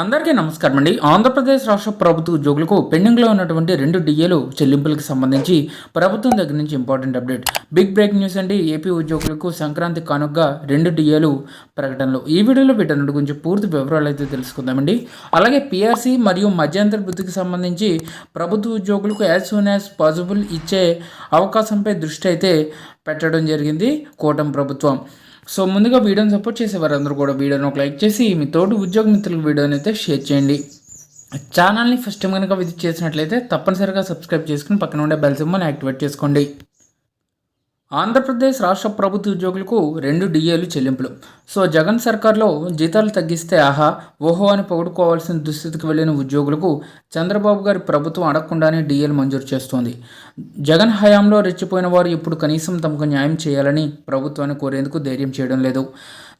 అందరికీ నమస్కారం అండి. ఆంధ్రప్రదేశ్ రాష్ట్ర ప్రభుత్వ ఉద్యోగులకు పెండింగ్లో ఉన్నటువంటి రెండు డిఏలు చెల్లింపులకు సంబంధించి ప్రభుత్వం దగ్గర నుంచి important update. Big break news అండి. ఏపీ ఉద్యోగులకు సంక్రాంతి కానుకగా రెండు డిఏలు ప్రకటనలు. ఈ వీడియోలో వీటన్నిటి గురించి పూర్తి వివరాలు అయితే తెలుసుకుందామండి అలాగే పిఆర్సీ మరియు మధ్యంతర వృత్తికి సంబంధించి ప్రభుత్వ ఉద్యోగులకు యాజ్ సూన్ యాజ్ పాసిబుల్ ఇచ్చే అవకాశంపై దృష్టి అయితే పెట్టడం జరిగింది. కూటమి ప్రభుత్వం. సో ముందుగా వీడియోని సపోర్ట్ చేసేవారు అందరూ కూడా వీడియోని ఒక లైక్ చేసి మీ తోటి ఉద్యోగ మిత్రులకు వీడియోని అయితే షేర్ చేయండి. ఛానల్ని ఫస్ట్ టైం కనుక విజిట్ చేసినట్లయితే తప్పనిసరిగా సబ్స్క్రైబ్ చేసుకుని పక్కన ఉండే బెల్ సింబల్ని యాక్టివేట్ చేసుకోండి. ఆంధ్రప్రదేశ్ రాష్ట్ర ప్రభుత్వ ఉద్యోగులకు రెండు డిఏలు చెల్లింపులు. సో జగన్ సర్కార్లో జీతాలు తగ్గిస్తే ఆహా ఓహో అని పొగుడుకోవాల్సిన దుస్థితికి వెళ్ళిన ఉద్యోగులకు చంద్రబాబు గారి ప్రభుత్వం అడగకుండానే డీఎల్ మంజూరు చేస్తోంది. జగన్ హయాంలో రెచ్చిపోయిన వారు ఇప్పుడు కనీసం తమకు న్యాయం చేయాలని ప్రభుత్వాన్ని కోరేందుకు ధైర్యం చేయడం లేదు.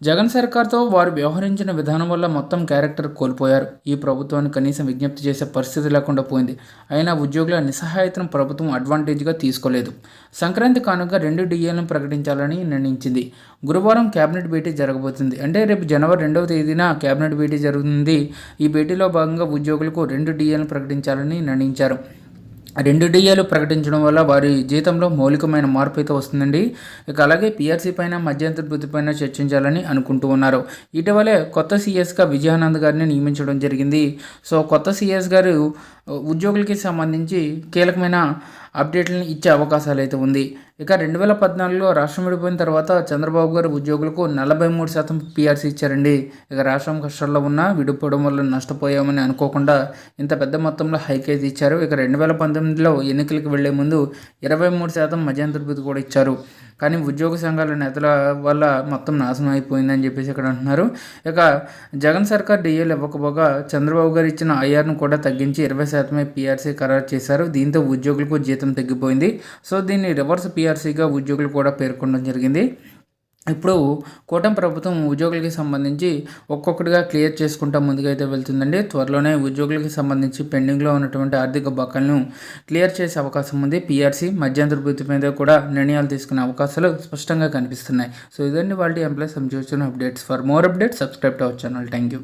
జగన్ సర్కార్తో వారు వ్యవహరించిన విధానం వల్ల మొత్తం క్యారెక్టర్ కోల్పోయారు. ఈ ప్రభుత్వాన్ని కనీసం విజ్ఞప్తి చేసే పరిస్థితి లేకుండా పోయింది. అయినా ఉద్యోగుల నిస్సహాయతను ప్రభుత్వం అడ్వాంటేజ్గా తీసుకోలేదు. సంక్రాంతి కానుక రెండు డిఏలను ప్రకటించాలని నిర్ణయించింది. గురువారం కేబినెట్ భేటీ జరగబోతుంది. అంటే రేపు జనవరి రెండవ తేదీన కేబినెట్ భేటీ జరుగుతుంది. ఈ భేటీలో భాగంగా ఉద్యోగులకు రెండు డిఎలను ప్రకటించాలని నిర్ణయించారు. రెండు డిఏలు ప్రకటించడం వల్ల వారి జీతంలో మౌలికమైన మార్పు అయితే వస్తుందండి. ఇక అలాగే పీఆర్సీ పైన మధ్యంతర వృత్తి పైన చర్చించాలని అనుకుంటూ ఉన్నారు. ఇటీవలే కొత్త సీఎస్గా విజయానంద్ గారిని నియమించడం జరిగింది. సో కొత్త సీఎస్ గారు ఉద్యోగులకి సంబంధించి కీలకమైన అప్డేట్లను ఇచ్చే అవకాశాలు అయితే ఉంది. ఇక రెండు వేల పద్నాలుగులో రాష్ట్రం విడిపోయిన తర్వాత చంద్రబాబు గారు ఉద్యోగులకు నలభై మూడు శాతం పీఆర్సీ ఇచ్చారండి. ఇక రాష్ట్రం కష్టాల్లో ఉన్న విడిపోవడం వల్ల నష్టపోయామని అనుకోకుండా ఇంత పెద్ద మొత్తంలో హైక్ అయితే ఇచ్చారు. ఇక రెండు వేల పంతొమ్మిదిలో ఎన్నికలకు వెళ్ళే ముందు ఇరవై మూడు శాతం మధ్యంతర కూడా ఇచ్చారు. కానీ ఉద్యోగ సంఘాల నేతల వల్ల మొత్తం నాశనం అయిపోయిందని చెప్పేసి ఇక్కడ అంటున్నారు. ఇక జగన్ సర్కార్ డిఏలు ఇవ్వకపోగా చంద్రబాబు గారు ఇచ్చిన ఐఆర్ను కూడా తగ్గించి ఇరవై శాతమే పీఆర్సీ ఖరారు చేశారు. దీంతో ఉద్యోగులకు జీతం తగ్గిపోయింది. సో దీన్ని రివర్స్ పీఆర్సీగా ఉద్యోగులు కూడా పేర్కొనడం జరిగింది. ఇప్పుడు కూటమి ప్రభుత్వం ఉద్యోగులకి సంబంధించి ఒక్కొక్కటిగా క్లియర్ చేసుకుంటా ముందుకైతే వెళ్తుందండి. త్వరలోనే ఉద్యోగులకి సంబంధించి పెండింగ్లో ఉన్నటువంటి ఆర్థిక బకాలను క్లియర్ చేసే అవకాశం ఉంది. పీఆర్సీ మధ్యంతర వృత్తి మీద కూడా నిర్ణయాలు తీసుకునే అవకాశాలు స్పష్టంగా కనిపిస్తున్నాయి. సో ఇదండి వాళ్ళ ఎంప్లాయీస్ సంబంధించిన updates. For more updates subscribe to our channel. Thank you